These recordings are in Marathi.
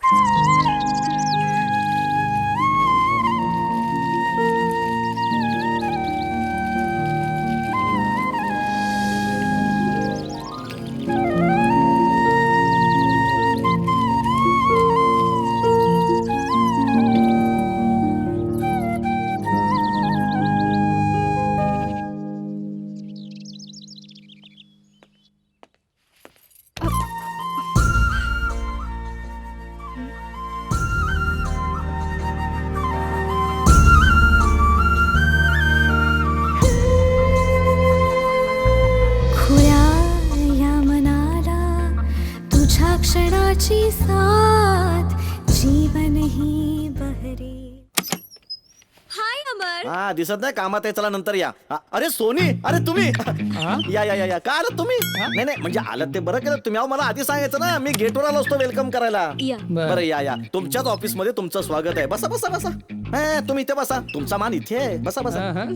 Música साथ जीवन हा दिसत नाही कामात आहे चला नंतर या. हा, अरे सोनी अरे तुम्ही. या या या या. का आलात तुम्ही? नाही नाही म्हणजे आलात ते बरं केलं. तुम्ही अहो मला आधी सांगायचं ना मी गेटवर आलो असतो वेलकम करायला. या. बरं. या या. तुमच्याच ऑफिसमध्ये तुमचं स्वागत आहे. बसा बसा बसा. हा, तुम्ही इथे बसा. तुमचा मान इथे आहे. बसा बसा.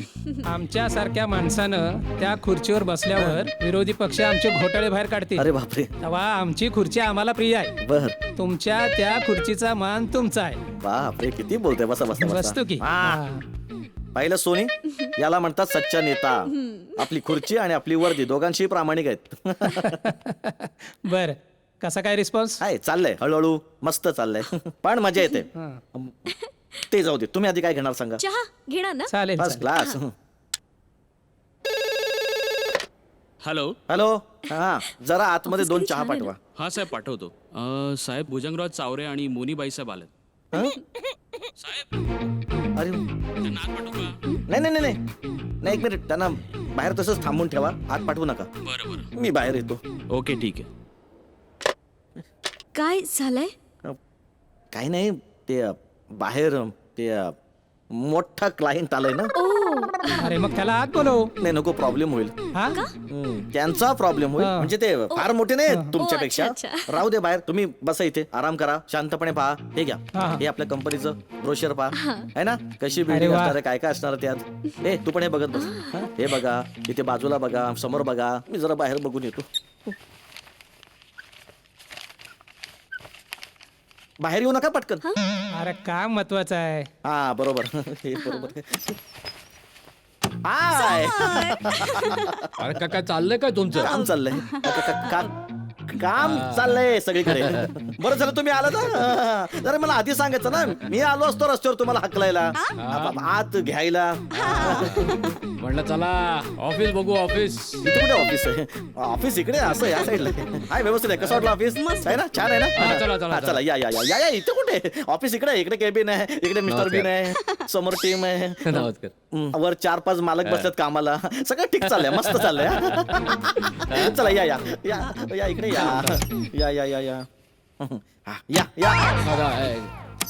आमच्या सारख्या माणसानं त्या खुर्चीवर बसल्यावर विरोधी पक्ष आमचे घोटाळे बाहेर काढतील. अरे बापरे. तेव्हा आमची खुर्ची आम्हाला प्रिय आहे. बर. तुमच्या त्या खुर्चीचा मान तुमचा आहे. बापरे किती बोलते बसा बसा बसा. वस्तू की. हा. पाहिलं सोनी? याला म्हणतात सच्चा नेता. आपली खुर्ची आणि आपली वर्दी दोघांशी प्रामाणिक आहेत. बर. कसा काय रिस्पॉन्स आहे चाललंय. हळूहळू मस्त चाललंय. पण मजा येते. ते जाऊ दे. तुम्ही आधी काय घेणार सांगा? चहा घेणार ना? चालेल फर्स्ट चालेल. क्लास हॅलो हॅलो हा. जरा आतमध्ये दोन चहा पाठवा. हा साहेब पाठवतो. अं, साहेब भुजंगराव चावरे आणि मोनीबाई साहेब आलेत. हं? साहेब! अरे नाही नाही नाही नाही. नाही एक मिनिट. त्यांना बाहेर तसंच थांबून ठेवा. आत पाठवू नका. मी बाहेर येतो. ओके ठीक आहे. काय झालंय? काही नाही. ते अ, बाहेर अ, ते अ, मोठा क्लायंट आलाय ना. ओ अरे मग त्याला आत बोलव. नाही नको प्रॉब्लेम होईल. हा? हम्म, त्यांचा प्रॉब्लेम होईल. हा. म्हणजे ते फार मोठे नाही तुमच्यापेक्षा. अच्छा, अच्छा. राहू दे बाहेर. तुम्ही बसा इथे. आराम करा. शांतपणे पहा. हे घ्या. हा. हे. आपल्या कंपनीचं ब्रोशर पहा. आहे ना? कशी बिल्डिंग वा. असणार आहे? काय काय असणार आहे त्यात? हे तू पण हे बघत बस. हा? हे? बघा. इथे बाजूला बघा. समोर बघा. मी जरा बाहेर बघून येतो. बाहेर येऊ नका पटकन. अरे काम महत्वाचं आहे. हा बरोबर. हे बरोबर. हाय अरे का काय चाललंय काय तुमचं? काम चाललंय. का- का- का- काम चाललंय सगळीकडे. बरं झालं तुम्ही आला ना जरा मला आधी सांगायचं ना. मी आलो असतो रस्त्यावर तुम्हाला हकलायला. आप- आत घ्यायला. म्हणलं चला ऑफिस बघू ऑफिस. इथे कुठे ऑफिस आहे? ऑफिस इकडे आहे, असं या साईडला. हाय व्यवस्थित आहे. कसं वाटलं ऑफिस? आहे ना? छान आहे ना? हा, चला, चला, हा, चला या या या या या इथे कुठे? ऑफिस इकडे आहे. इकडे केबिन आहे इकडे मिस्टर बीन आहे समोर टीम आहे. नमस्कार. वर चार पाच मालक बसतात कामाला. सगळं ठीक चाललंय मस्त चाललंय. चला या या. या या इकडे या. या या या या. हा, या या.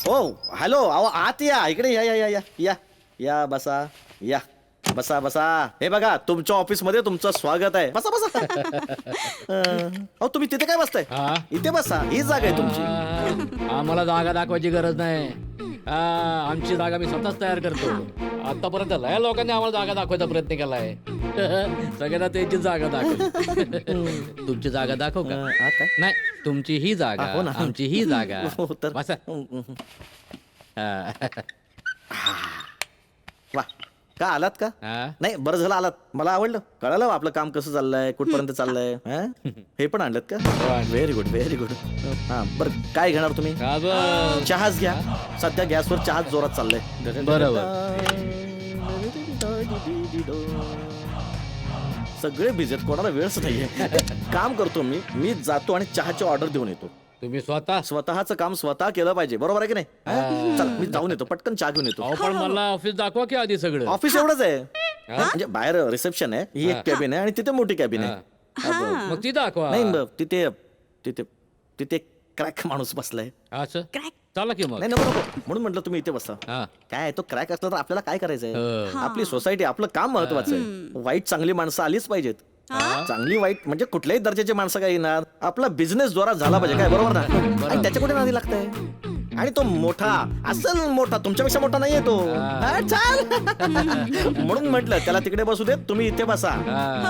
हो हॅलो अहो आत या. इकडे या या या या या. या बसा. या. बसा बसा. हे बघा तुमच्या ऑफिसमध्ये तुमचं स्वागत आहे. बसा बसा. अं, अहो तुम्ही तिथे काय बसताय? हा? इथे बसा. ही जागा आहे तुमची. आ, आम्हाला जागा दाखवायची गरज नाही. आ, आमची जागा मी स्वतःच तयार करतो. आतापर्यंत लय लोकांनी आम्हाला जागा दाखवायचा प्रयत्न केलाय. सगळ्यांना त्यांची जागा दाखव. तुमची जागा दाखव का? नाही तुमची ही जागा हो ना. आमची ही जागा. हो तर. बसा. हा. वा का आलात का? हा? नाही बरं झालं आलात. मला आवडलं. कळालं आपलं काम कसं चाललंय कुठपर्यंत चाललंय हं? हे पण आणलं का? व्हेरी गुड व्हेरी गुड हा बरं काय घेणार तुम्ही? का बरं? चहाच घ्या. सध्या गॅसवर चहाच जोरात चाललंय. बरोबर. सगळे बिझी आहेत कोणाला वेळच नाहीये. काम करतो मी मी जातो आणि चहाची ऑर्डर देऊन येतो. तुम्ही स्वतः? स्वतःचं काम स्वतः केलं पाहिजे बरोबर आहे की नाही? हं? चला मी जाऊन येतो पटकन चहा घेऊन येतो. अहो पण मला ऑफिस दाखवा की आधी सगळं. ऑफिस एवढंच आहे. म्हणजे बाहेर रिसेप्शन आहे ही एक कॅबिन आहे आणि तिथे मोठी कॅबिन आहे. मग ती दाखवा. नाही ब- तिथे तिथे तिथे क्रॅक माणूस बसलाय. असं? चला की मग. नाही नको नको. म्हणून म्हटलं तुम्ही इथे बसा. हा. काय आहे, तो क्रॅक असला तर आपल्याला काय करायचंय? हं. आपली सोसायटी आपलं काम महत्वाचं आहे वाईट चांगली माणसं आलीच पाहिजेत. चांगली वाईट म्हणजे कुठल्याही दर्जाची माणसं काय येणार? आपला बिझनेस जोरात झाला पाहिजे. काय बरोबर ना? आणि त्याच्या कुठे नादी लागतंय? आणि तो मोठा असल मोठा तुमच्यापेक्षा मोठा नाहीये तो. हा, चाल म्हणून म्हटलं त्याला तिकडे बसू देत तुम्ही इथे बसा.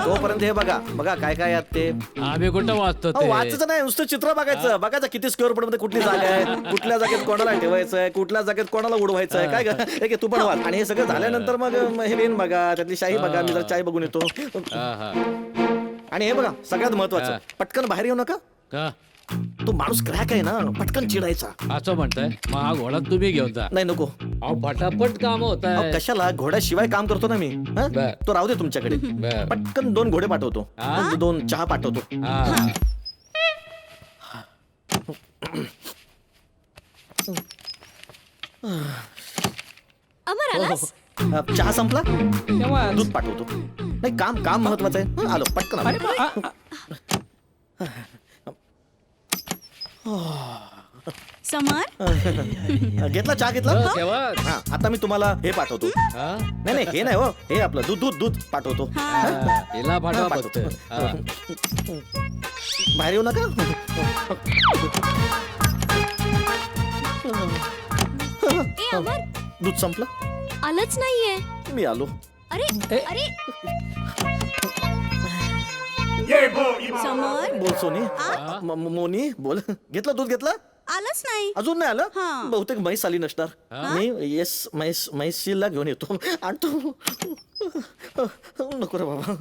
तोपर्यंत हे बघा बघा काय काय यात ते. आम्ही कुठं वाचतो अहो, ते? वाचायचं नाही नुसतं चित्र बघायचं. बघायचं किती स्क्वेअर फूटमध्ये कुठली जागा आहे कुठल्या जागेत कोणाला ठेवायचंय कुठल्या जागेत कोणाला उडवायचं आहे काय ग? हे घे, तू पण वाच. आणि हे सगळं झाल्यानंतर मग म, हे लेन बघा त्यातली शाही बघा मी जरा चाय बघून येतो. हा, हा. आणि हे बघा सगळ्यात महत्वाचं पटकन बाहेर येऊ नका. का? तो माणूस क्रॅक आहे ना पटकन चिडायचा. असं म्हणताय? मग हा घोडा तुम्ही घेऊन जा. नाही नको. अहो पटापट काम होत आहे. कशाला? घोड्याशिवाय काम करतो ना मी. हं? बर. तो राहू दे तुमच्याकडे. बर. पटकन दोन घोडे पाठवतो. हा? दोन चहा पाठवतो. हा. अमर आलास? अ, चहा संपला? दूध पाठवतो. नाही काम काम महत्वाचं आहे. हं, आलो पटकन आलो. अरे बा- आ- आ- समर? घेतला चहा घेतला? हो, हा आता मी तुम्हाला हे पाठवतो. हा? नाही नाही हे नाही हो हे आपलं दूध दूध दूध पाठवतो. हा, हिला पाठवा फक्त. पाठवतो. हा. बाहेर येऊ नका. ए अमर. दूध संपलं? आलंच नाहीये. मी आलो. अरे. समर. बोल सोनी. म- म- मोनी बोल. घेतलं दूध घेतलं? आलंच नाही. अजून नाही हा. आलं बहुतेक म्हैस आली नसणार. मी येस म्हैस म्हैसीला घेऊन येतो. आणतो. नको रे बाबा.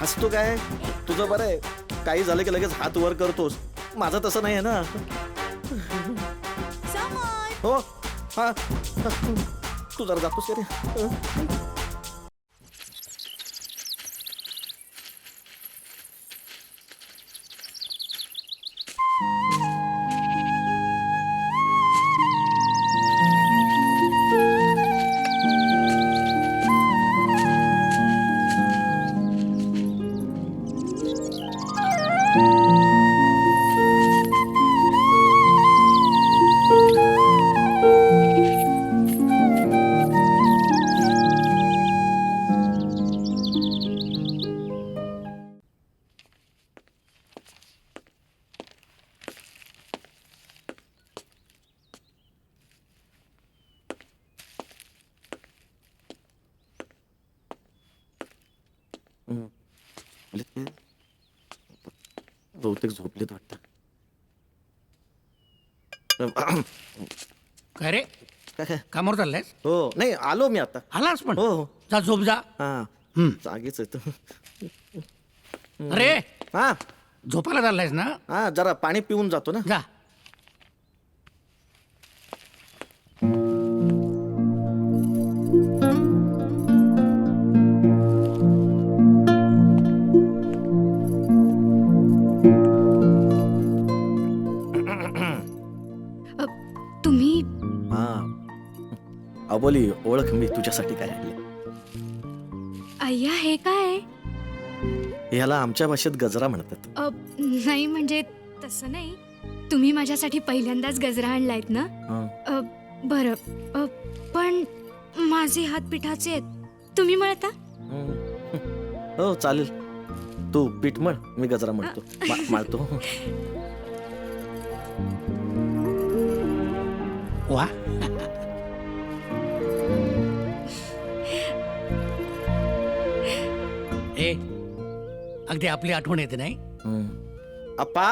हसतो काय? तुझं बरं आहे. काही झालं की लगेच हात वर करतोस. माझं तसं नाही आहे ना हो. हा. तू जरा जातोस का रे बहुतेक झोपलेत वाटतं. काय रे? कामावर चाललायस? हो. नाही आलो मी आता. आलास पण? हो हो. जा झोप जा. हा. हम्म. जागीच आहे तू अरे! हा. झोपायला चाललायस ना? हा जरा पाणी पिऊन जातो ना. जा. अबोली ओळख मी तुझ्यासाठी काय आणले? अय्या हे काय? याला आमच्या भाषेत गजरा म्हणतात. अ, नाही म्हणजे तसं नाही. तुम्ही माझ्यासाठी पहिल्यांदाच गजरा आणलायत ना? हा. अ, बरं. अ, पण माझे हात पिठाचे आहेत. तुम्ही म्हणता हम्म. हो चालेल. तू पीठ म्हण मी गजरा म्हणतो मा- माळतो. वा. अगदी आपली आठवण येते नाही हम्म. अप्पा.